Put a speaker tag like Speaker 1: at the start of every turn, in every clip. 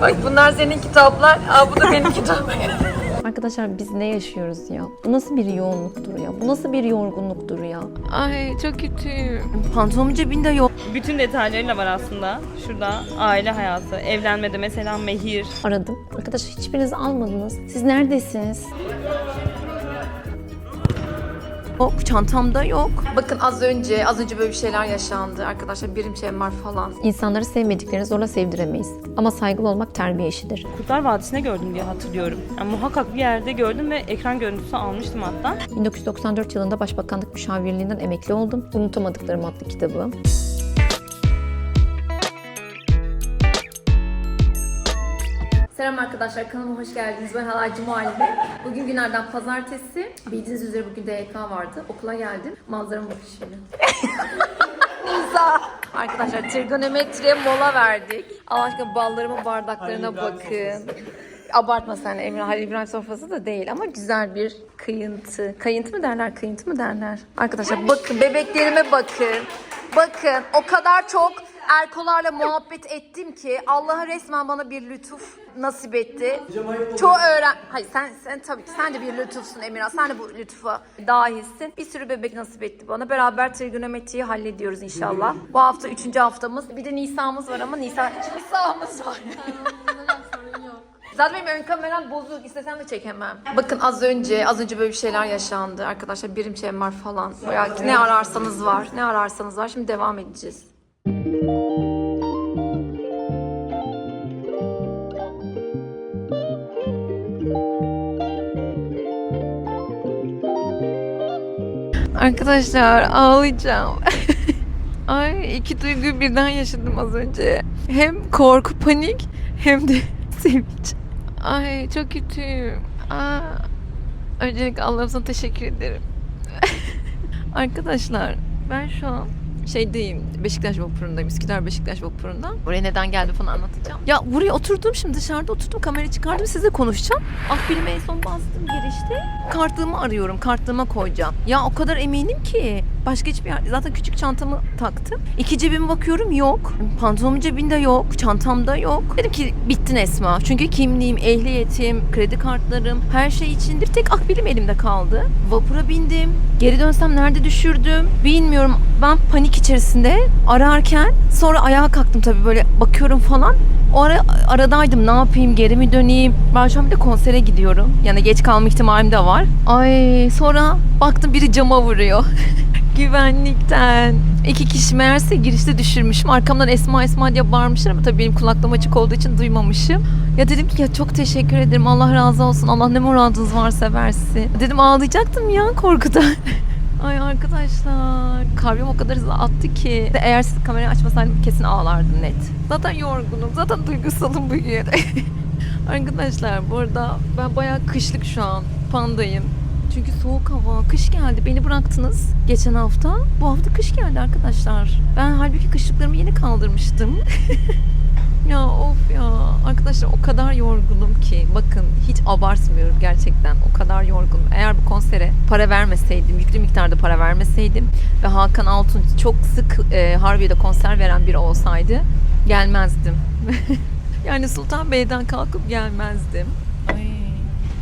Speaker 1: Bak bunlar senin kitaplar. Aa bu da benim kitabım.
Speaker 2: Arkadaşlar biz ne yaşıyoruz ya? Bu nasıl bir yoğunluktur ya? Bu nasıl bir yorgunluktur ya? Ay çok kötüyüm. Pantolonum cebinde yok.
Speaker 3: Bütün detaylarıyla var aslında. Şurada aile hayatı, evlenmede mesela mehir.
Speaker 2: Aradım. Arkadaşlar hiçbiriniz almadınız. Siz neredesiniz? Yok çantamda yok.
Speaker 1: Bakın az önce, az önce böyle bir şeyler yaşandı. Arkadaşlar birim çember falan.
Speaker 2: İnsanları sevmediklerini zorla sevdiremeyiz. Ama saygılı olmak terbiye işidir.
Speaker 3: Kurtlar Vadisi'ne gördüm diye hatırlıyorum. Yani muhakkak bir yerde gördüm ve ekran görüntüsü almıştım hatta.
Speaker 2: 1994 yılında Başbakanlık Müşavirliğinden emekli oldum. Unutamadıklarım adlı kitabı. Selam arkadaşlar kanalıma hoş geldiniz. Ben Halaycı Muhallibe. Bugün günlerden pazartesi. Bildiğiniz üzere bugün DYK vardı. Okula geldim. Manzarama bakın şimdi. Nisa. Arkadaşlar trigonometriye mola verdik. Allah aşkına ballarımın bardaklarına bakın. Abartma sen Emre Halil İbrahim sofrası da değil ama güzel bir kıyıntı. Kayıntı mı derler, kıyıntı mı derler? Arkadaşlar bakın bebeklerime bakın. Bakın o kadar çok erkolarla muhabbet ettim ki Allah'a resmen bana bir lütuf nasip etti. Çoğu öğren... Hayır sen, sen tabii ki sen de bir lütufsun Emirhan. Sen de bu lütufa dahilsin. Bir sürü bebek nasip etti bana. Beraber trigonometriyi hallediyoruz inşallah. Bu hafta üçüncü haftamız. Bir de Nisa'mız var ama Nisa... Nisa'mız var. Zaten benim ön kameram bozuk. İstesem de çekemem. Bakın az önce, az önce böyle bir şeyler yaşandı. Arkadaşlar birim çember falan. Bayağı ne ararsanız var. Ne ararsanız var. Şimdi devam edeceğiz. Arkadaşlar ağlayacağım. Ay iki duyguyu birden yaşadım az önce. Hem korku, panik hem de sevinç. Ay çok kötüyüm. Aa, öncelikle Allah'ım teşekkür ederim. Arkadaşlar ben şu an şeydeyim Beşiktaş vapurundayım. Üsküdar Beşiktaş vapurunda. Buraya neden geldi falan anlatacağım. Ya buraya oturdum şimdi dışarıda oturdum kamerayı çıkardım size konuşacağım. Ah bilime en son bastım girişte. Kartlığımı arıyorum. Kartlığıma koyacağım. Ya o kadar eminim ki. Başka hiçbir yer. Zaten küçük çantamı taktım. İki cebime bakıyorum yok. Pantolonumun cebinde yok. Çantamda yok. Dedim ki bittin Esma. Çünkü kimliğim, ehliyetim, kredi kartlarım her şey için bir tek akbilim elimde kaldı. Vapura bindim. Geri dönsem nerede düşürdüm bilmiyorum. Ben panik içerisinde ararken sonra ayağa kalktım tabii böyle bakıyorum falan. O ara aradaydım ne yapayım geri mi döneyim? Ben şu an bir de konsere gidiyorum. Yani geç kalma ihtimalim de var. Ay sonra baktım biri cama vuruyor. Güvenlikten. İki kişi meğerse girişte düşürmüşüm. Arkamdan Esma Esma diye bağırmışlar ama tabii benim kulaklığım açık olduğu için duymamışım. Ya dedim ki ya çok teşekkür ederim. Allah razı olsun. Allah ne muradınız varsa versin. Dedim ağlayacaktım ya korkudan. Ay arkadaşlar kalbim o kadar hızlı attı ki eğer siz kamerayı açmasaydım kesin ağlardım net. Zaten yorgunum. Zaten duygusalım bugün. arkadaşlar bu arada ben bayağı kışlık şu an. Pandayım. Çünkü soğuk hava, kış geldi. Beni bıraktınız geçen hafta. Bu hafta kış geldi arkadaşlar. Ben halbuki kışlıklarımı yeni kaldırmıştım. ya of ya. Arkadaşlar o kadar yorgunum ki. Bakın hiç abartmıyorum gerçekten. O kadar yorgunum. Eğer bu konsere para vermeseydim, yüklü miktarda para vermeseydim ve Hakan Altun çok sık e, Harbiye'de konser veren biri olsaydı gelmezdim. yani Sultanbey'den kalkıp gelmezdim. Ay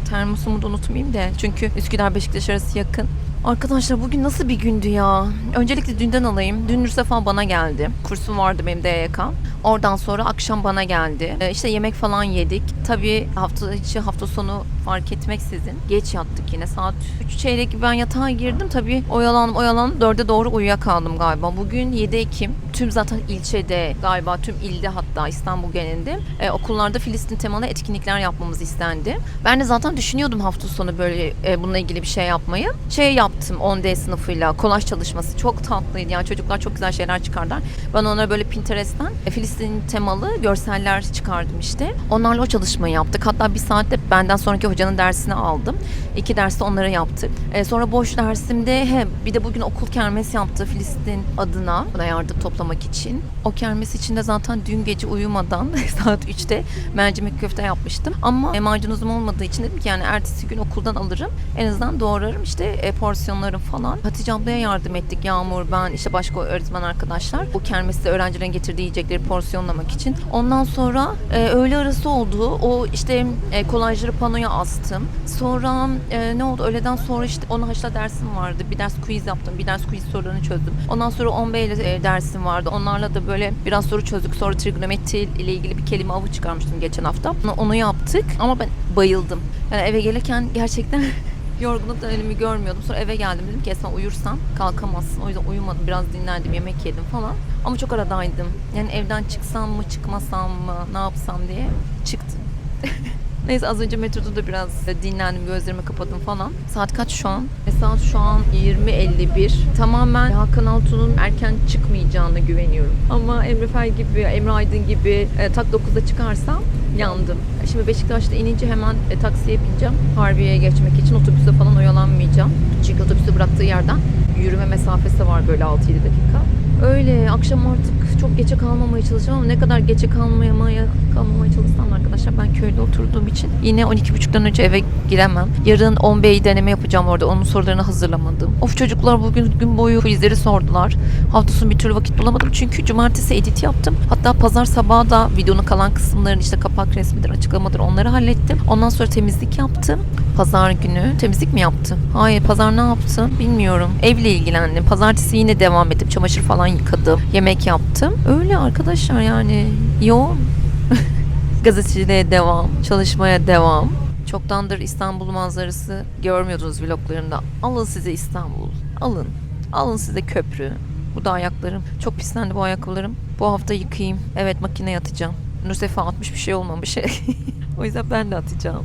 Speaker 2: termosumu da unutmayayım da. Çünkü Üsküdar Beşiktaş arası yakın. Arkadaşlar bugün nasıl bir gündü ya? Öncelikle dünden alayım. Dün Nursefa bana geldi. Kursum vardı benim DYK. Oradan sonra akşam bana geldi. Ee, işte yemek falan yedik. Tabii hafta içi hafta sonu fark etmeksizin. Geç yattık yine. Saat 3 çeyrek gibi ben yatağa girdim. Tabii oyalandım oyalandım. 4'e doğru uyuyakaldım galiba. Bugün 7 Ekim. Tüm zaten ilçede galiba tüm ilde hatta İstanbul genelinde e, okullarda Filistin temalı etkinlikler yapmamız istendi. Ben de zaten düşünüyordum hafta sonu böyle e, bununla ilgili bir şey yapmayı. Şey yaptım 10D sınıfıyla kolaj çalışması çok tatlıydı. Yani çocuklar çok güzel şeyler çıkardılar. Ben onlara böyle Pinterest'ten e, Filistin temalı görseller çıkardım işte. Onlarla o çalışmayı yaptık. Hatta bir saatte benden sonraki hocanın dersini aldım. İki derste onları yaptık. E, sonra boş dersimde hem bir de bugün okul kermes yaptı Filistin adına. Buna yardım toplama kutlamak için. O kermes içinde zaten dün gece uyumadan saat 3'te mercimek köfte yapmıştım. Ama e, maydanozum olmadığı için dedim ki yani ertesi gün okuldan alırım. En azından doğrarım işte e, porsiyonlarım falan. Hatice ablaya yardım ettik. Yağmur, ben, işte başka öğretmen arkadaşlar. Bu kermeste öğrencilerin getirdiği yiyecekleri porsiyonlamak için. Ondan sonra e, öğle arası oldu. O işte e, kolajları panoya astım. Sonra e, ne oldu? Öğleden sonra işte onu haşla dersim vardı. Bir ders quiz yaptım. Bir ders quiz sorularını çözdüm. Ondan sonra 10 ile e, dersim vardı. Onlarla da böyle biraz soru çözdük. Sonra trigonometri ile ilgili bir kelime avı çıkarmıştım geçen hafta. Onu, yaptık. Ama ben bayıldım. Yani eve gelirken gerçekten yorgunluktan önümü görmüyordum. Sonra eve geldim dedim ki Esma uyursan kalkamazsın. O yüzden uyumadım. Biraz dinlendim, yemek yedim falan. Ama çok aradaydım. Yani evden çıksam mı, çıkmasam mı, ne yapsam diye çıktım. Neyse az önce metroda da biraz dinlendim, gözlerimi kapadım falan. Saat kaç şu an? E, saat şu an 20.51. Tamamen Hakan Altun'un erken çıkmayacağına güveniyorum. Ama Emre Fel gibi, Emre Aydın gibi e, tak 9'da çıkarsam yandım. Şimdi Beşiktaş'ta inince hemen e, taksiye bineceğim. Harbiye'ye geçmek için otobüse falan oyalanmayacağım. Çünkü otobüsü bıraktığı yerden yürüme mesafesi var böyle 6-7 dakika. Öyle akşam artık çok geçe kalmamaya çalışacağım ama ne kadar geçe kalmamaya kalmamaya çalışsam da arkadaşlar ben köyde oturduğum için yine 12.30'dan önce eve giremem. Yarın 10B'yi deneme yapacağım orada. Onun sorularını hazırlamadım. Of çocuklar bugün gün boyu quizleri sordular. Hafta sonu bir türlü vakit bulamadım çünkü cumartesi edit yaptım. Hatta pazar sabahı da videonun kalan kısımlarını işte kapak resmidir, açıklamadır onları hallettim. Ondan sonra temizlik yaptım. Pazar günü temizlik mi yaptım? Hayır pazar ne yaptım bilmiyorum. Evle ilgilendim. Pazartesi yine devam ettim. Çamaşır falan yıkadım. Yemek yaptım. Öyle arkadaşlar yani yoğun. Gazeteciliğe devam. Çalışmaya devam. Çoktandır İstanbul manzarası görmüyordunuz vloglarımda. Alın size İstanbul. Alın. Alın size köprü. Bu da ayaklarım. Çok pislendi bu ayakkabılarım. Bu hafta yıkayayım. Evet makineye atacağım. Nursefa atmış bir şey olmamış. o yüzden ben de atacağım.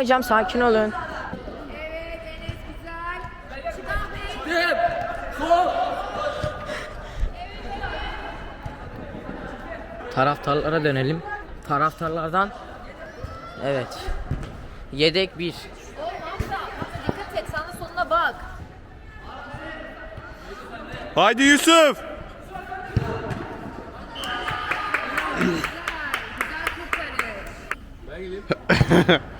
Speaker 4: hocam sakin olun. Taraftarlara dönelim. Taraftarlardan Evet. Yedek bir.
Speaker 2: Dikkat et sana sonuna bak.
Speaker 5: Haydi Yusuf.
Speaker 2: Nereye dikiyorsunuz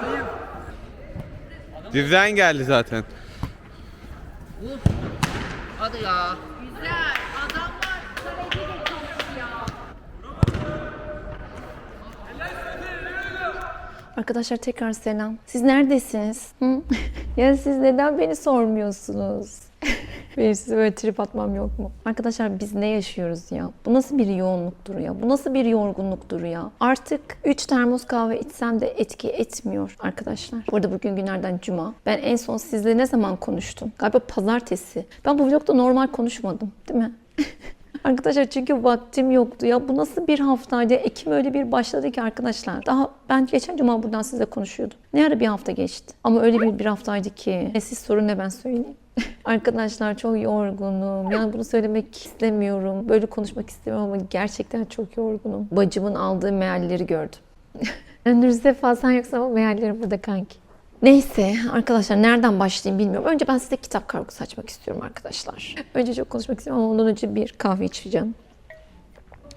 Speaker 5: Dirden geldi zaten.
Speaker 4: Hadi ya.
Speaker 2: Arkadaşlar tekrar selam. Siz neredesiniz? Hı? ya siz neden beni sormuyorsunuz? Benim size böyle trip atmam yok mu? Arkadaşlar biz ne yaşıyoruz ya? Bu nasıl bir yoğunluktur ya? Bu nasıl bir yorgunluktur ya? Artık 3 termos kahve içsem de etki etmiyor arkadaşlar. Burada bugün günlerden cuma. Ben en son sizle ne zaman konuştum? Galiba pazartesi. Ben bu vlogda normal konuşmadım değil mi? Arkadaşlar çünkü vaktim yoktu. Ya bu nasıl bir haftaydı? Ekim öyle bir başladı ki arkadaşlar. Daha ben geçen cuma buradan size konuşuyordum. Ne ara bir hafta geçti. Ama öyle bir bir haftaydı ki. Ne siz sorun ne ben söyleyeyim. Arkadaşlar çok yorgunum. Yani bunu söylemek istemiyorum. Böyle konuşmak istemiyorum ama gerçekten çok yorgunum. Bacımın aldığı mealleri gördüm. Önünüzde fazla yoksa ama meallerim burada kanki. Neyse arkadaşlar nereden başlayayım bilmiyorum. Önce ben size kitap kargosu açmak istiyorum arkadaşlar. Önce çok konuşmak istiyorum ama ondan önce bir kahve içeceğim.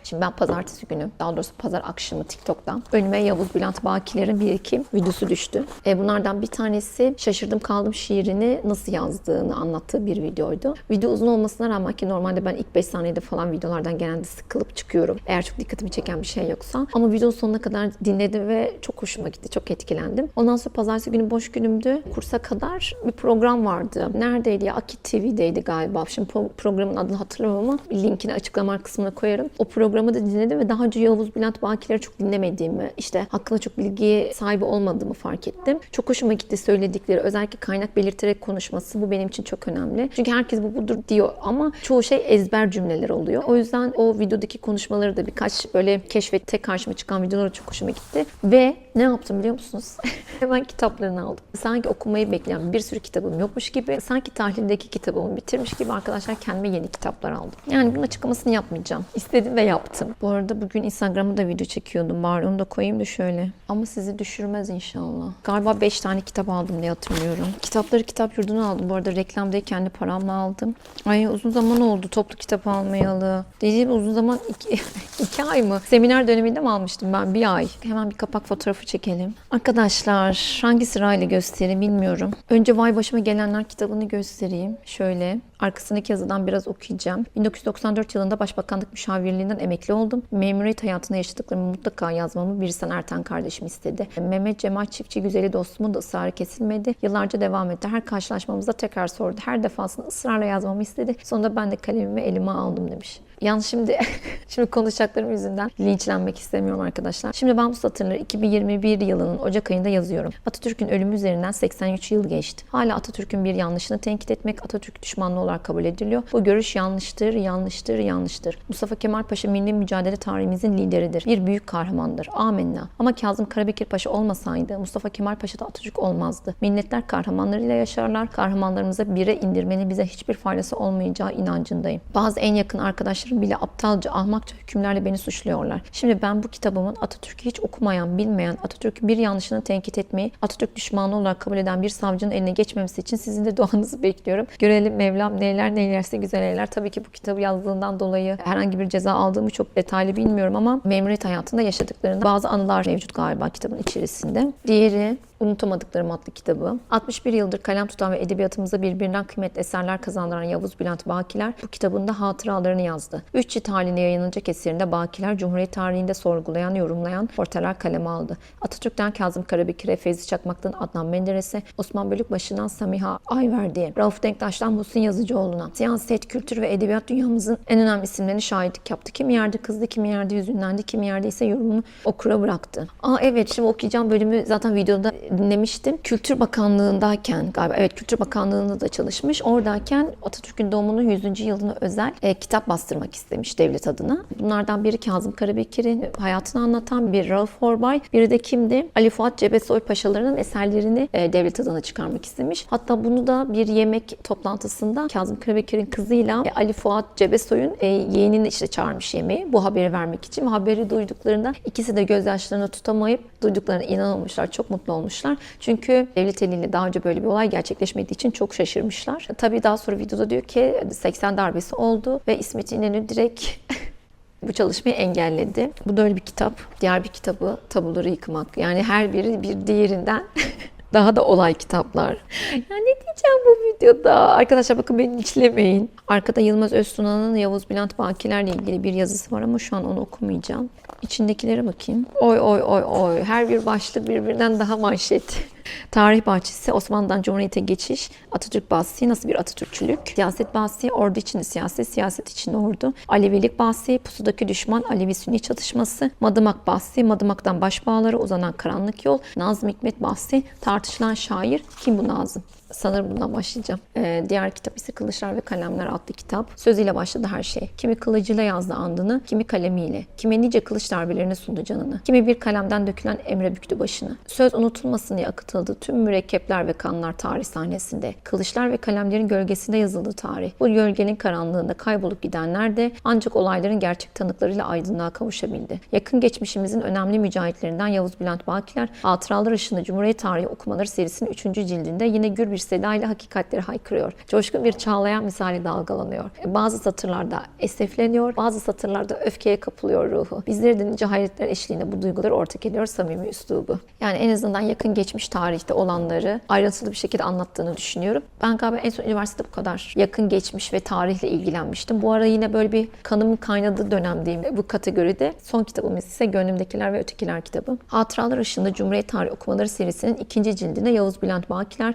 Speaker 2: Şimdi ben pazartesi günü, daha doğrusu pazar akşamı TikTok'tan önüme Yavuz Bülent Bakiler'in bir iki videosu düştü. E, bunlardan bir tanesi Şaşırdım Kaldım şiirini nasıl yazdığını anlattığı bir videoydu. Video uzun olmasına rağmen ki normalde ben ilk 5 saniyede falan videolardan genelde sıkılıp çıkıyorum. Eğer çok dikkatimi çeken bir şey yoksa. Ama videonun sonuna kadar dinledim ve çok hoşuma gitti. Çok etkilendim. Ondan sonra pazartesi günü boş günümdü. Kursa kadar bir program vardı. Neredeydi ya? Akit TV'deydi galiba. Şimdi pro- programın adını hatırlamıyorum ama linkini açıklama kısmına koyarım. O programı da dinledim ve daha önce Yavuz Bülent Bakiler'i çok dinlemediğimi, işte hakkında çok bilgi sahibi olmadığımı fark ettim. Çok hoşuma gitti söyledikleri. Özellikle kaynak belirterek konuşması. Bu benim için çok önemli. Çünkü herkes bu budur diyor ama çoğu şey ezber cümleler oluyor. O yüzden o videodaki konuşmaları da birkaç böyle keşfette karşıma çıkan videolar çok hoşuma gitti. Ve ne yaptım biliyor musunuz? Hemen kitaplarını aldım. Sanki okumayı bekleyen bir sürü kitabım yokmuş gibi, sanki tahlildeki kitabımı bitirmiş gibi arkadaşlar kendime yeni kitaplar aldım. Yani bunun açıklamasını yapmayacağım. İstedim ve yaptım. Bu arada bugün Instagram'da da video çekiyordum. Bari onu da koyayım da şöyle. Ama sizi düşürmez inşallah. Galiba 5 tane kitap aldım diye hatırlıyorum. Kitapları kitap yurduna aldım. Bu arada reklamda kendi paramla aldım. Ay uzun zaman oldu toplu kitap almayalı. Dediğim uzun zaman iki ay mı? Seminer döneminde mi almıştım ben? Bir ay. Hemen bir kapak fotoğrafı çekelim. Arkadaşlar hangi sırayla göstereyim bilmiyorum. Önce Vay Başıma Gelenler kitabını göstereyim. Şöyle. Arkasındaki yazıdan biraz okuyacağım. 1994 yılında Başbakanlık Müşavirliğinden emekli oldum. Memuriyet hayatında yaşadıklarımı mutlaka yazmamı Birsen Erten kardeşim istedi. Mehmet Cemal Çiftçi güzeli dostumun da ısrarı kesilmedi. Yıllarca devam etti. Her karşılaşmamızda tekrar sordu. Her defasında ısrarla yazmamı istedi. Sonunda ben de kalemimi elime aldım demiş. Yalnız şimdi şimdi konuşacaklarım yüzünden linçlenmek istemiyorum arkadaşlar. Şimdi ben bu satırları 2021 yılının Ocak ayında yazıyorum. Atatürk'ün ölümü üzerinden 83 yıl geçti. Hala Atatürk'ün bir yanlışını tenkit etmek Atatürk düşmanlığı olarak kabul ediliyor. Bu görüş yanlıştır, yanlıştır, yanlıştır. Mustafa Kemal Paşa milli mücadele tarihimizin lideridir. Bir büyük kahramandır. Amenna. Ama Kazım Karabekir Paşa olmasaydı Mustafa Kemal Paşa da Atatürk olmazdı. Milletler kahramanlarıyla yaşarlar. Kahramanlarımıza bire indirmenin bize hiçbir faydası olmayacağı inancındayım. Bazı en yakın arkadaşlarım bile aptalca, ahmakça hükümlerle beni suçluyorlar. Şimdi ben bu kitabımın Atatürk'ü hiç okumayan, bilmeyen, Atatürk'ün bir yanlışını tenkit etmeyi, Atatürk düşmanı olarak kabul eden bir savcının eline geçmemesi için sizin de duanızı bekliyorum. Görelim Mevlam neyler neylerse güzel eyler. Tabii ki bu kitabı yazdığından dolayı herhangi bir ceza aldığımı çok detaylı bilmiyorum ama memuriyet hayatında yaşadıklarında bazı anılar mevcut galiba kitabın içerisinde. Diğeri Unutamadıklarım adlı kitabı. 61 yıldır kalem tutan ve edebiyatımıza birbirinden kıymetli eserler kazandıran Yavuz Bülent Bakiler bu kitabında hatıralarını yazdı. Üç cilt halinde yayınlanacak eserinde Bakiler Cumhuriyet tarihinde sorgulayan, yorumlayan portreler kaleme aldı. Atatürk'ten Kazım Karabekir'e, Fevzi Çakmak'tan Adnan Menderes'e, Osman Bölükbaşı'ndan Samiha Ayverdi'ye, Rauf Denktaş'tan Muhsin Yazıcıoğlu'na, siyaset, kültür ve edebiyat dünyamızın en önemli isimlerini şahitlik yaptı. Kimi yerde kızdı, kimi yerde hüzünlendi, kimi yerde ise yorumunu okura bıraktı. Aa evet şimdi okuyacağım bölümü zaten videoda dinlemiştim. Kültür Bakanlığı'ndayken galiba evet Kültür Bakanlığı'nda da çalışmış. Oradayken Atatürk'ün doğumunun 100. yılına özel e, kitap bastırmak istemiş devlet adına. Bunlardan biri Kazım Karabekir'in hayatını anlatan bir Rauf Orbay. Biri de kimdi? Ali Fuat Cebesoy Paşalarının eserlerini e, devlet adına çıkarmak istemiş. Hatta bunu da bir yemek toplantısında Kazım Karabekir'in kızıyla e, Ali Fuat Cebesoy'un e, yeğenini işte çağırmış yemeği bu haberi vermek için. Haberi duyduklarında ikisi de gözyaşlarını tutamayıp duyduklarına inanamamışlar. Çok mutlu olmuşlar. Çünkü devlet eliyle daha önce böyle bir olay gerçekleşmediği için çok şaşırmışlar. Tabii daha sonra videoda diyor ki 80 darbesi oldu ve İsmet İnönü direkt bu çalışmayı engelledi. Bu da öyle bir kitap. Diğer bir kitabı Tabuları Yıkmak. Yani her biri bir diğerinden daha da olay kitaplar. Ya ne diyeceğim bu videoda? Arkadaşlar bakın beni içlemeyin. Arkada Yılmaz Öztuna'nın Yavuz Bülent Bakiler'le ilgili bir yazısı var ama şu an onu okumayacağım. İçindekilere bakayım. Oy oy oy oy. Her bir başlık birbirinden daha manşet. Tarih bahçesi, Osmanlı'dan Cumhuriyet'e geçiş, Atatürk bahsi, nasıl bir Atatürkçülük, siyaset bahsi, ordu içinde siyaset, siyaset içinde ordu, Alevilik bahsi, pusudaki düşman, Alevi-Sünni çatışması, Madımak bahsi, Madımak'tan başbağları uzanan karanlık yol, Nazım Hikmet bahsi, tartışılan şair, kim bu Nazım? Sanırım bundan başlayacağım. Ee, diğer kitap ise Kılıçlar ve Kalemler adlı kitap. Sözüyle başladı her şey. Kimi kılıcıyla yazdı andını, kimi kalemiyle. Kimi nice kılıç darbelerine sundu canını. Kimi bir kalemden dökülen emre büktü başını. Söz unutulmasın diye akıtıldı tüm mürekkepler ve kanlar tarih sahnesinde. Kılıçlar ve kalemlerin gölgesinde yazıldı tarih. Bu gölgenin karanlığında kaybolup gidenler de ancak olayların gerçek tanıklarıyla aydınlığa kavuşabildi. Yakın geçmişimizin önemli mücahitlerinden Yavuz Bülent Bakiler, Hatıralar Işığında Cumhuriyet Tarihi Okumaları serisinin 3. cildinde yine gür bir sedayla hakikatleri haykırıyor. Coşkun bir çağlayan misali dalgalanıyor. Bazı satırlarda esefleniyor, bazı satırlarda öfkeye kapılıyor ruhu. Bizleri de hayretler eşliğinde bu duyguları ortak ediyor samimi üslubu. Yani en azından yakın geçmiş tarihte olanları ayrıntılı bir şekilde anlattığını düşünüyorum. Ben galiba en son üniversitede bu kadar yakın geçmiş ve tarihle ilgilenmiştim. Bu ara yine böyle bir kanımın kaynadığı dönemdeyim bu kategoride. Son kitabımız ise Gönlümdekiler ve Ötekiler kitabı. Hatıralar Işığında Cumhuriyet Tarihi Okumaları serisinin ikinci cildinde Yavuz Bülent Bakiler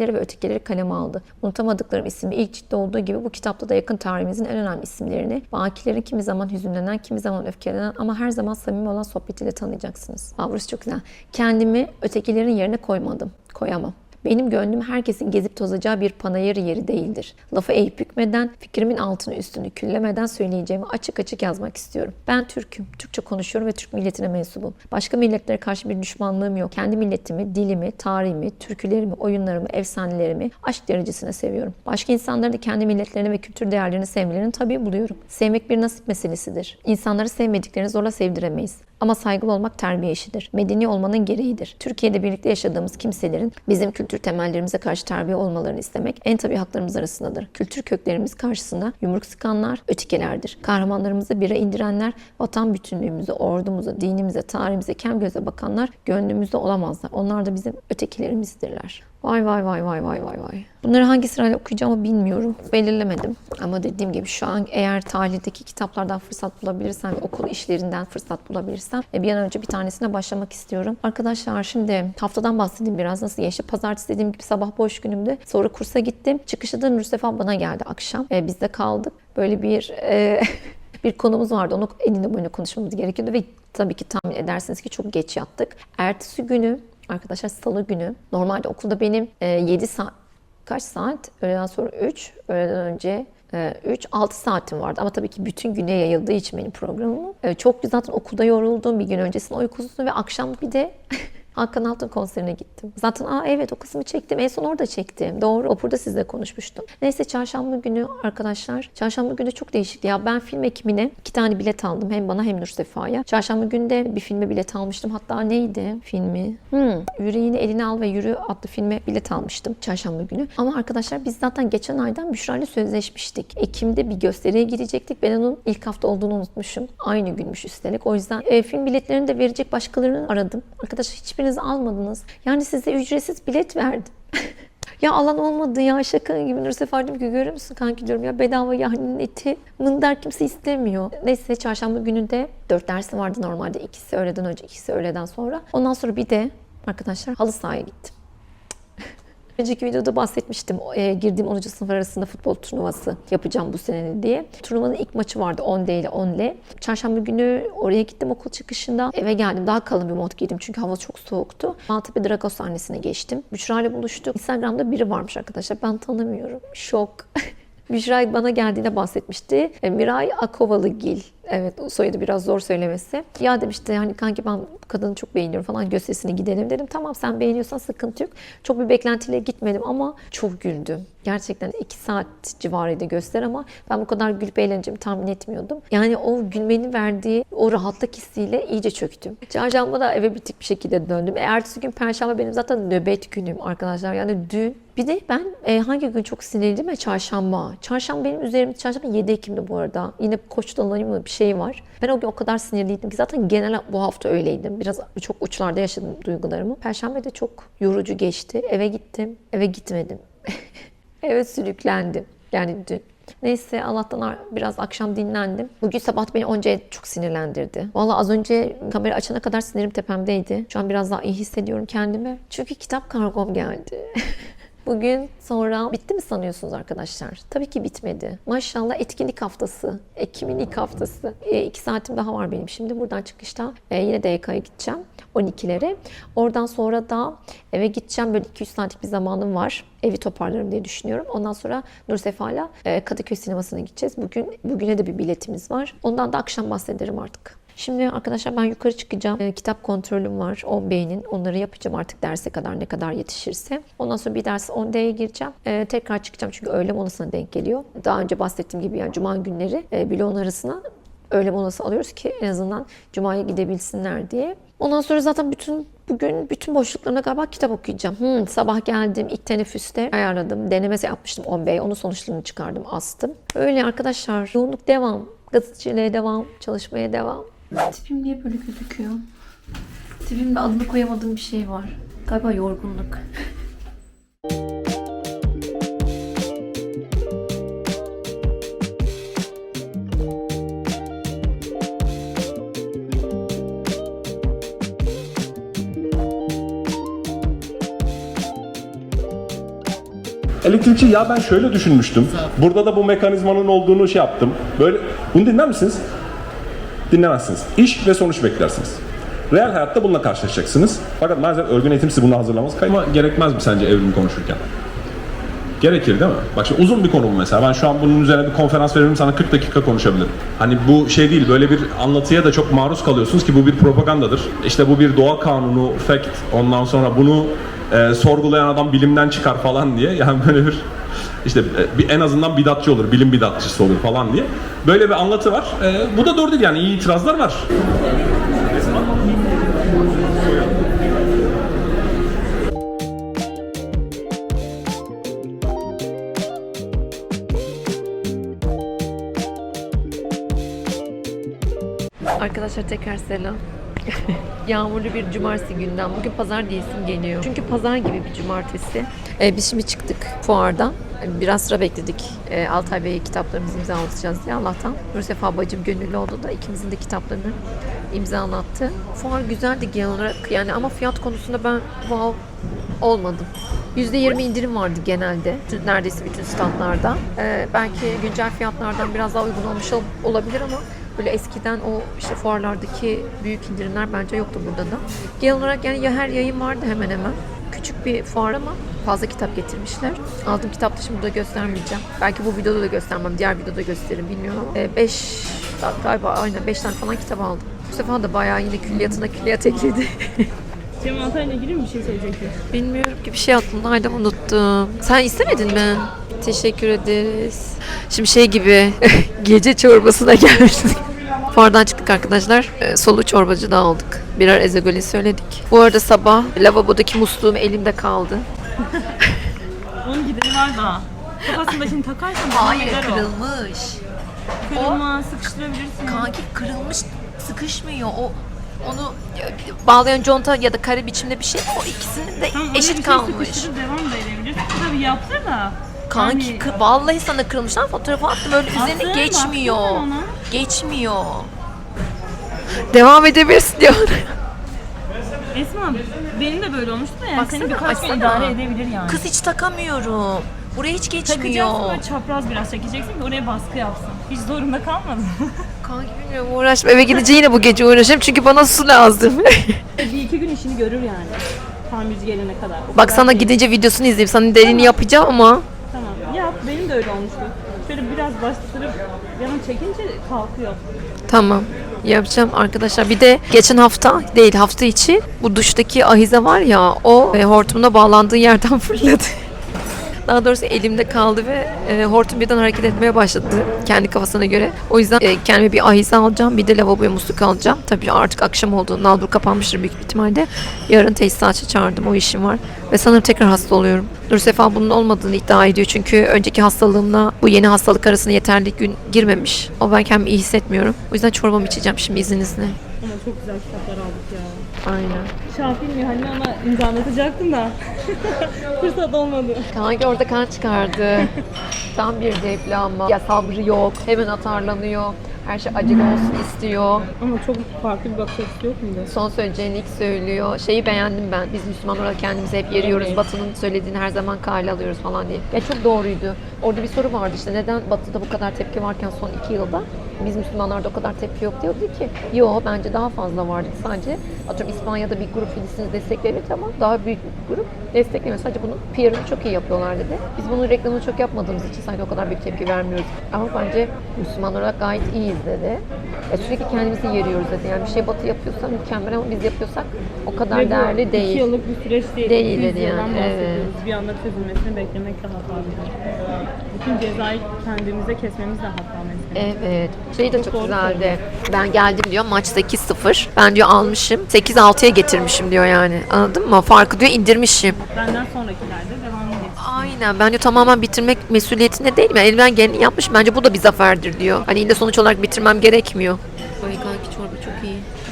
Speaker 2: Gönlündekileri ve Ötekileri kaleme aldı. Unutamadıklarım isimli ilk ciltte olduğu gibi bu kitapta da yakın tarihimizin en önemli isimlerini, Bakilerin kimi zaman hüzünlenen, kimi zaman öfkelenen ama her zaman samimi olan sohbetiyle tanıyacaksınız. Aa, çok güzel. Kendimi ötekilerin yerine koymadım, koyamam. Benim gönlüm herkesin gezip tozacağı bir panayır yeri değildir. Lafı eğip bükmeden, fikrimin altını üstünü küllemeden söyleyeceğimi açık açık yazmak istiyorum. Ben Türk'üm, Türkçe konuşuyorum ve Türk milletine mensubum. Başka milletlere karşı bir düşmanlığım yok. Kendi milletimi, dilimi, tarihimi, türkülerimi, oyunlarımı, efsanelerimi aşk derecesine seviyorum. Başka insanların da kendi milletlerini ve kültür değerlerini sevmelerini tabii buluyorum. Sevmek bir nasip meselesidir. İnsanları sevmediklerini zorla sevdiremeyiz. Ama saygılı olmak terbiye işidir. Medeni olmanın gereğidir. Türkiye'de birlikte yaşadığımız kimselerin bizim kültür temellerimize karşı terbiye olmalarını istemek en tabii haklarımız arasındadır. Kültür köklerimiz karşısında yumruk sıkanlar ötikelerdir. Kahramanlarımızı bire indirenler, vatan bütünlüğümüze, ordumuza, dinimize, tarihimize kem göze bakanlar gönlümüzde olamazlar. Onlar da bizim ötekilerimizdirler. Vay vay vay vay vay vay vay. Bunları hangi sırayla okuyacağımı bilmiyorum. Belirlemedim. Ama dediğim gibi şu an eğer tarihteki kitaplardan fırsat bulabilirsem, okul işlerinden fırsat bulabilirsem e, bir an önce bir tanesine başlamak istiyorum. Arkadaşlar şimdi haftadan bahsedeyim biraz nasıl geçti. Pazartesi dediğim gibi sabah boş günümdü. Sonra kursa gittim. Çıkışta da Nursefa bana geldi akşam. E, biz de kaldık. Böyle bir e, bir konumuz vardı. Onu eninde boyunca konuşmamız gerekiyordu ve tabii ki tahmin edersiniz ki çok geç yattık. Ertesi günü arkadaşlar salı günü normalde okulda benim e, 7 saat kaç saat? Öğleden sonra 3, öğleden önce 3, 6 saatim vardı. Ama tabii ki bütün güne yayıldığı için benim programım. E, Çok zaten okulda yoruldum. Bir gün öncesinde uykusuzum ve akşam bir de Hakan Altun konserine gittim. Zaten aa evet o kısmı çektim. En son orada çektim. Doğru. O burada sizle konuşmuştum. Neyse çarşamba günü arkadaşlar. Çarşamba günü çok değişikti. Ya ben film ekimine iki tane bilet aldım. Hem bana hem Nur Sefa'ya. Çarşamba günü de bir filme bilet almıştım. Hatta neydi filmi? Hmm. Yüreğini eline al ve yürü adlı filme bilet almıştım. Çarşamba günü. Ama arkadaşlar biz zaten geçen aydan Büşra sözleşmiştik. Ekim'de bir gösteriye girecektik. Ben onun ilk hafta olduğunu unutmuşum. Aynı günmüş üstelik. O yüzden e, film biletlerini de verecek başkalarını aradım. Arkadaşlar hiçbiriniz almadınız. Yani size ücretsiz bilet verdim. ya alan olmadı ya şaka gibi Nur Sefer diyorum ki görüyor musun kanki diyorum ya bedava yahninin eti mındar kimse istemiyor. Neyse çarşamba günü de dört dersim vardı normalde ikisi öğleden önce ikisi öğleden sonra. Ondan sonra bir de arkadaşlar halı sahaya gittim. Önceki videoda bahsetmiştim. E, girdiğim 10. sınıf arasında futbol turnuvası yapacağım bu sene diye. Turnuvanın ilk maçı vardı 10 D ile 10 L. Çarşamba günü oraya gittim okul çıkışında. Eve geldim. Daha kalın bir mont giydim çünkü hava çok soğuktu. Maltepe Dragos sahnesine geçtim. Büşra ile buluştuk. Instagram'da biri varmış arkadaşlar. Ben tanımıyorum. Şok. Büşra bana geldiğinde bahsetmişti. E, Miray Akovalıgil. Evet o soyadı biraz zor söylemesi. Ya demişti hani kanki ben kadını çok beğeniyorum falan gösterisine gidelim dedim. Tamam sen beğeniyorsan sıkıntı yok. Çok bir beklentiyle gitmedim ama çok güldüm. Gerçekten iki saat civarıydı göster ama ben bu kadar gülüp eğleneceğimi tahmin etmiyordum. Yani o gülmenin verdiği o rahatlık hissiyle iyice çöktüm. Çarşamba da eve bitik bir şekilde döndüm. E, ertesi gün perşembe benim zaten nöbet günüm arkadaşlar. Yani dün bir de ben e, hangi gün çok sinirliydim ya çarşamba. Çarşamba benim üzerimde çarşamba 7 Ekim'de bu arada. Yine koç dolayımı bir şey var. Ben o gün o kadar sinirliydim ki zaten genel bu hafta öyleydim. Biraz çok uçlarda yaşadım duygularımı. Perşembe de çok yorucu geçti. Eve gittim. Eve gitmedim. Eve sürüklendim. Yani dün. Neyse Allah'tan biraz akşam dinlendim. Bugün sabah beni onca çok sinirlendirdi. Vallahi az önce kamera açana kadar sinirim tepemdeydi. Şu an biraz daha iyi hissediyorum kendimi. Çünkü kitap kargom geldi. Bugün sonra bitti mi sanıyorsunuz arkadaşlar? Tabii ki bitmedi. Maşallah etkinlik haftası. Ekim'in ilk haftası. E, iki saatim daha var benim. Şimdi buradan çıkışta e, yine DYK'ya gideceğim. 12'lere. Oradan sonra da eve gideceğim. Böyle 2-3 saatlik bir zamanım var. Evi toparlarım diye düşünüyorum. Ondan sonra Nur Sefa'yla e, Kadıköy sinemasına gideceğiz. Bugün bugüne de bir biletimiz var. Ondan da akşam bahsederim artık. Şimdi arkadaşlar ben yukarı çıkacağım. Ee, kitap kontrolüm var 10B'nin. Onları yapacağım artık derse kadar ne kadar yetişirse. Ondan sonra bir ders 10D'ye gireceğim. Ee, tekrar çıkacağım çünkü öğle molasına denk geliyor. Daha önce bahsettiğim gibi yani cuma günleri e, bloğun arasına öğle molası alıyoruz ki en azından cumaya gidebilsinler diye. Ondan sonra zaten bütün bugün bütün boşluklarına galiba kitap okuyacağım. Hmm, sabah geldim ilk teneffüste ayarladım. Denemesi yapmıştım 10B. Onun sonuçlarını çıkardım astım. Öyle arkadaşlar yoğunluk devam. Gazeteciliğe devam, çalışmaya devam. Tipim niye böyle gözüküyor? Tipimde adını koyamadığım bir şey var. Galiba yorgunluk.
Speaker 6: Elektrikçi ya ben şöyle düşünmüştüm. Burada da bu mekanizmanın olduğunu şey yaptım. Böyle bunu dinler misiniz? Dinlemezsiniz. İş ve sonuç beklersiniz. Real hayatta bununla karşılaşacaksınız. Fakat maalesef örgün eğitim sizi bunu hazırlamaz. Kayma gerekmez mi sence evrim konuşurken? Gerekir değil mi? Bak şimdi uzun bir konu bu mesela. Ben şu an bunun üzerine bir konferans veririm sana 40 dakika konuşabilirim. Hani bu şey değil böyle bir anlatıya da çok maruz kalıyorsunuz ki bu bir propagandadır. İşte bu bir doğa kanunu, fact. Ondan sonra bunu e, sorgulayan adam bilimden çıkar falan diye. Yani böyle bir işte e, bir en azından bidatçı olur, bilim bidatçısı olur falan diye. Böyle bir anlatı var. E, bu da doğru değil yani iyi itirazlar var.
Speaker 2: Arkadaşlar tekrar selam. Yağmurlu bir cumartesi günden. Bugün pazar diyesim geliyor. Çünkü pazar gibi bir cumartesi. Ee, biz şimdi çıktık fuardan. Biraz sıra bekledik. Ee, Altay Bey'e kitaplarımızı imzalatacağız diye Allah'tan. Nursefa bacım gönüllü oldu da ikimizin de kitaplarını imzalattı. Fuar güzeldi genel olarak yani ama fiyat konusunda ben wow olmadım. %20 indirim vardı genelde. Neredeyse bütün standlarda. Ee, belki güncel fiyatlardan biraz daha uygun olmuş ol- olabilir ama böyle eskiden o işte fuarlardaki büyük indirimler bence yoktu burada da. Genel olarak yani ya her yayın vardı hemen hemen. Küçük bir fuar ama fazla kitap getirmişler. Aldığım kitap da şimdi burada göstermeyeceğim. Belki bu videoda da göstermem, diğer videoda gösteririm bilmiyorum ama 5 galiba aynen 5 tane falan kitap aldım. Bu sefer de bayağı yine külliyatına külliyat ekledi.
Speaker 3: Cem Antalya'yla ilgili mi bir şey söyleyecektin?
Speaker 2: Bilmiyorum ki bir şey aklımdaydı unuttum. Sen istemedin mi? Teşekkür ederiz. Şimdi şey gibi gece çorbasına gelmiştik. Fuardan çıktık arkadaşlar. Ee, Solu çorbacı da aldık. Birer ezegolin söyledik. Bu arada sabah lavabodaki musluğum elimde kaldı.
Speaker 3: Onun gideri var daha. Kafasında şimdi takarsan bana gider o.
Speaker 2: kırılmış.
Speaker 3: Kırılma, sıkıştırabilirsin.
Speaker 2: Kanki kırılmış sıkışmıyor. O onu e, bağlayan conta ya da kare biçimde bir şey o ikisinin de
Speaker 3: Tamam, oraya bir
Speaker 2: eşit
Speaker 3: şey
Speaker 2: kalmış.
Speaker 3: Sıkıştırıp devam da edebilirsin. Tabii yaptır da.
Speaker 2: Kanki kı- vallahi sana kırılmış lan fotoğrafı attım öyle üzerine geçmiyor.
Speaker 3: ona.
Speaker 2: Geçmiyor. Devam edebilirsin diyor.
Speaker 3: Esma benim de böyle olmuştu da yani
Speaker 2: Baksana,
Speaker 3: seni birkaç gün idare edebilir yani.
Speaker 2: Kız hiç takamıyorum. Buraya hiç geçmiyor.
Speaker 3: Takacaksın böyle çapraz biraz çekeceksin ki oraya baskı yapsın. Hiç zorunda kalmadın.
Speaker 2: Kanki bilmiyorum uğraşma. Eve gidince yine bu gece uğraşırım çünkü bana su lazım.
Speaker 3: bir iki gün işini görür yani. Tamirci gelene kadar. O
Speaker 2: Bak
Speaker 3: kadar
Speaker 2: sana
Speaker 3: değil.
Speaker 2: gidince videosunu izleyeyim. Sana derini yapacağım ama.
Speaker 3: Tamam. Yap benim de öyle olmuştu. Şöyle biraz bastırıp yana çekince kalkıyor.
Speaker 2: Tamam. Yapacağım arkadaşlar. Bir de geçen hafta değil hafta içi bu duştaki ahize var ya o e, hortumuna bağlandığı yerden fırladı. Daha doğrusu elimde kaldı ve e, hortum birden hareket etmeye başladı kendi kafasına göre. O yüzden e, kendime bir ahize alacağım. Bir de lavaboya musluk alacağım. Tabii artık akşam oldu. Nalbur kapanmıştır büyük ihtimalle. Yarın tesisatçı çağırdım. O işim var. Ve sanırım tekrar hasta oluyorum. Nursefa bunun olmadığını iddia ediyor. Çünkü önceki hastalığımla bu yeni hastalık arasında yeterli gün girmemiş. O ben kendimi iyi hissetmiyorum. O yüzden çorbamı içeceğim şimdi izninizle.
Speaker 3: Ama çok güzel kitaplar aldık ya.
Speaker 2: Aynen.
Speaker 3: Şafii Nihal'ini ona imzalatacaktım da fırsat olmadı.
Speaker 2: Kanki orada kan çıkardı. Tam bir ama. Ya sabrı yok. Hemen atarlanıyor. Her şey acele olsun istiyor.
Speaker 3: Ama çok farklı bir bakış açısı yok muydu?
Speaker 2: Son söyleyeceğini ilk söylüyor. Şeyi beğendim ben. Biz Müslüman olarak kendimizi hep yeriyoruz.
Speaker 3: Evet.
Speaker 2: Batı'nın söylediğini her zaman kale alıyoruz falan diye. Ya çok doğruydu. Orada bir soru vardı işte neden Batı'da bu kadar tepki varken son iki yılda biz Müslümanlarda o kadar tepki yok diyordu ki. Yo bence daha fazla vardı. Sadece atıyorum İspanya'da bir grup Filistin'i desteklemiş ama daha büyük bir grup desteklemiyor. Sadece bunu PR'ını çok iyi yapıyorlar dedi. Biz bunun reklamını çok yapmadığımız için sanki o kadar büyük tepki vermiyoruz. Ama bence Müslüman olarak gayet iyiyiz dedi. Ya sürekli kendimizi yeriyoruz dedi. Yani bir şey Batı yapıyorsa mükemmel ama biz yapıyorsak o kadar
Speaker 3: Ve
Speaker 2: değerli
Speaker 3: iki
Speaker 2: değil.
Speaker 3: yıllık bir süreç değil.
Speaker 2: Değil
Speaker 3: 200
Speaker 2: dedi yani,
Speaker 3: bahsediyoruz. Bir anda çözülmesini beklemek de hatalıdır. Bütün cezayı kendimize kesmemiz de hata mesela.
Speaker 2: Evet. Şey de
Speaker 3: Çok
Speaker 2: çok, güzeldi. Ben geldim diyor maçta 2-0. Ben diyor almışım. 8-6'ya getirmişim diyor yani. Anladın mı? Farkı diyor indirmişim.
Speaker 3: Benden sonrakilerde getir.
Speaker 2: Aynen. Ben diyor tamamen bitirmek mesuliyetinde değilim. Yani elimden geleni yapmış. Bence bu da bir zaferdir diyor. Hani illa sonuç olarak bitirmem gerekmiyor.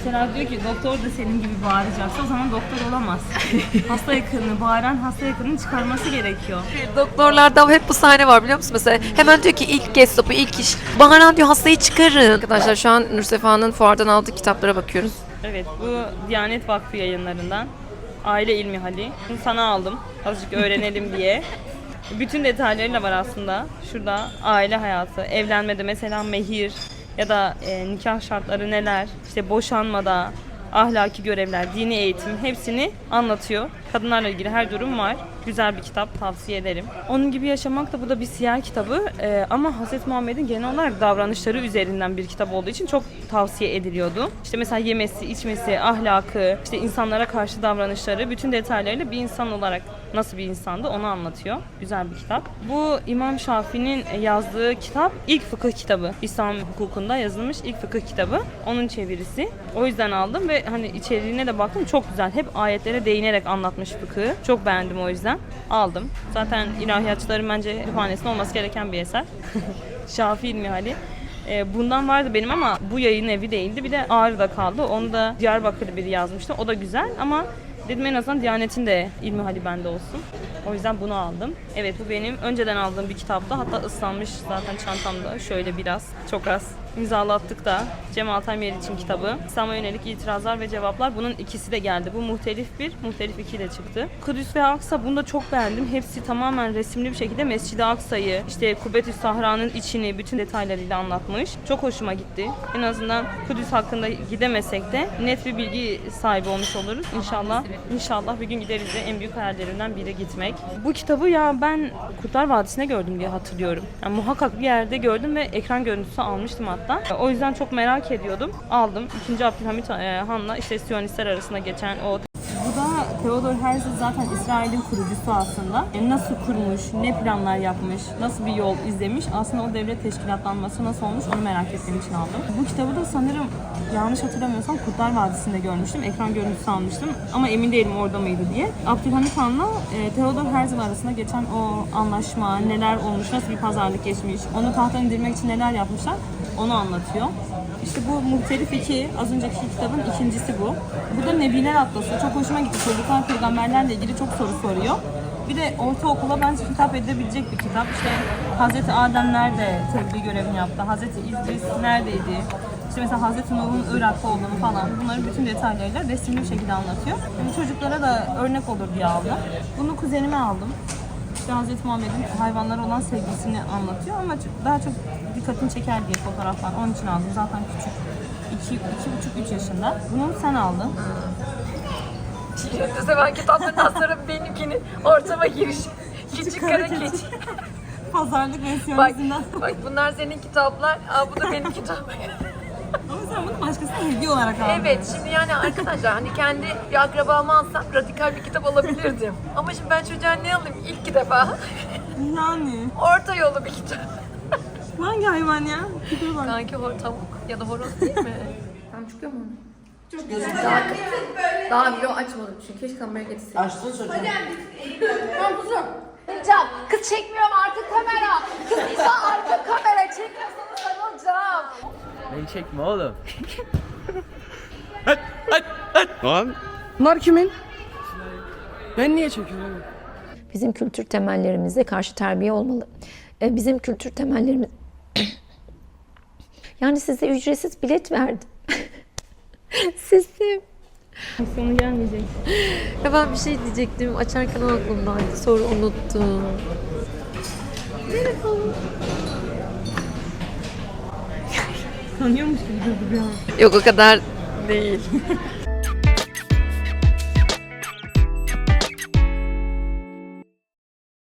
Speaker 3: Mesela diyor ki doktor da senin gibi bağıracaksa o zaman doktor olamaz. hasta yakınını, bağıran hasta yakınını çıkarması gerekiyor.
Speaker 2: Doktorlarda hep bu sahne var biliyor musun? Mesela hemen diyor ki ilk gestopu, ilk iş. Bağıran diyor hastayı çıkarın. Arkadaşlar şu an Nursefa'nın fuardan aldığı kitaplara bakıyoruz.
Speaker 3: Evet bu Diyanet Vakfı yayınlarından Aile İlmi Hali. Bunu sana aldım azıcık öğrenelim diye. Bütün detaylarıyla var aslında. Şurada aile hayatı, evlenmede mesela mehir ya da e, nikah şartları neler, işte boşanmada, ahlaki görevler, dini eğitim hepsini anlatıyor. Kadınlarla ilgili her durum var. Güzel bir kitap tavsiye ederim. Onun gibi yaşamak da bu da bir siyer kitabı Ee, ama Hz. Muhammed'in genel olarak davranışları üzerinden bir kitap olduğu için çok tavsiye ediliyordu. İşte mesela yemesi, içmesi, ahlakı, işte insanlara karşı davranışları bütün detaylarıyla bir insan olarak nasıl bir insandı onu anlatıyor. Güzel bir kitap. Bu İmam Şafii'nin yazdığı kitap ilk fıkıh kitabı. İslam hukukunda yazılmış ilk fıkıh kitabı. Onun çevirisi. O yüzden aldım ve hani içeriğine de baktım çok güzel. Hep ayetlere değinerek anlatmış fıkıhı. Çok beğendim o yüzden. Aldım. Zaten ilahiyatçıların bence kütüphanesinde olması gereken bir eser. Şafii İlmihali. Ee, bundan vardı benim ama bu yayın evi değildi. Bir de Ağrı'da kaldı. Onu da Diyarbakırlı biri yazmıştı. O da güzel ama dedim en azından Diyanet'in de ilmihali bende olsun. O yüzden bunu aldım. Evet bu benim önceden aldığım bir kitaptı. Hatta ıslanmış zaten çantamda. Şöyle biraz, çok az. İmzalattık da Cemal Tamer için kitabı. İslam'a yönelik itirazlar ve cevaplar. Bunun ikisi de geldi. Bu muhtelif bir, muhtelif iki de çıktı. Kudüs ve Aksa bunu da çok beğendim. Hepsi tamamen resimli bir şekilde Mescid-i Aksa'yı, işte Kubbetü Sahra'nın içini bütün detaylarıyla anlatmış. Çok hoşuma gitti. En azından Kudüs hakkında gidemesek de net bir bilgi sahibi olmuş oluruz. İnşallah, inşallah bir gün gideriz de en büyük hayallerimden biri gitmek. Bu kitabı ya ben Kurtlar Vadisi'nde gördüm diye hatırlıyorum. Yani muhakkak bir yerde gördüm ve ekran görüntüsü almıştım hatta. O yüzden çok merak ediyordum. Aldım. İkinci Abdülhamit e, Han'la işte Siyonistler arasında geçen o bu da Theodor Herzl zaten İsrail'in kurucusu aslında. E, nasıl kurmuş, ne planlar yapmış, nasıl bir yol izlemiş, aslında o devlet teşkilatlanması nasıl olmuş onu merak ettiğim için aldım. Bu kitabı da sanırım yanlış hatırlamıyorsam Kurtlar Vadisi'nde görmüştüm. Ekran görüntüsü almıştım ama emin değilim orada mıydı diye. Abdülhamit Han'la e, Theodor Herzl arasında geçen o anlaşma, neler olmuş, nasıl bir pazarlık geçmiş, onu tahttan indirmek için neler yapmışlar onu anlatıyor. İşte bu Muhtelif 2, az önceki kitabın ikincisi bu. Bu da Nebiler Atlası. Çok hoşuma gitti. Çocuklar peygamberlerle ilgili çok soru soruyor. Bir de ortaokula bence hitap edebilecek bir kitap. İşte Hazreti Adem nerede tebliğ görevini yaptı? Hazreti İdris neredeydi? İşte mesela Hazreti Nuh'un Irak'ta olduğunu falan. Bunları bütün detaylarıyla resimli bir şekilde anlatıyor. Yani çocuklara da örnek olur diye aldım. Bunu kuzenime aldım. İşte Hazreti Muhammed'in hayvanlara olan sevgisini anlatıyor ama daha çok dikkatini çeker diye fotoğraflar. Onun için aldım. Zaten küçük. 2 iki, iki buçuk, üç yaşında. Bunu sen aldın.
Speaker 2: Bu sefer kitaplarından sonra benimkinin ortama giriş. Küçük kara keçi.
Speaker 3: Pazarlık
Speaker 2: Bak,
Speaker 3: versiyonundan.
Speaker 2: bak bunlar senin kitaplar. Aa, bu da benim kitap.
Speaker 3: Ama sen bunu başkasına hediye olarak aldın.
Speaker 2: evet şimdi yani arkadaşlar hani kendi bir akrabamı alsam radikal bir kitap alabilirdim. Ama şimdi ben çocuğa ne alayım ilk defa?
Speaker 3: Yani.
Speaker 2: Orta yolu bir kitap.
Speaker 3: Hangi hayvan ya? Bak.
Speaker 2: Sanki hor tavuk ya da horoz değil mi? Tam çıkıyor mu? Çok güzel. Daha, daha video açmadım çünkü keşke kamera getirseydim.
Speaker 4: Açtın çocuğum.
Speaker 1: Hocam kız çekmiyorum artık kamera. Kız İsa arka kamera çekmiyorsanız sarılacağım.
Speaker 4: Beni çekme oğlum.
Speaker 5: Lan
Speaker 4: Bunlar kimin? Ben niye çekiyorum?
Speaker 2: Bizim kültür temellerimize karşı terbiye olmalı. E, Bizim kültür temellerimiz... yani size ücretsiz bilet verdim. Sizim.
Speaker 3: Sonu gelmeyecek.
Speaker 7: Ya ben bir şey diyecektim. Açarken aklımdaydı. Sonra unuttum.
Speaker 3: Tanıyormuş gibi durdu bir an.
Speaker 7: Yok o kadar değil.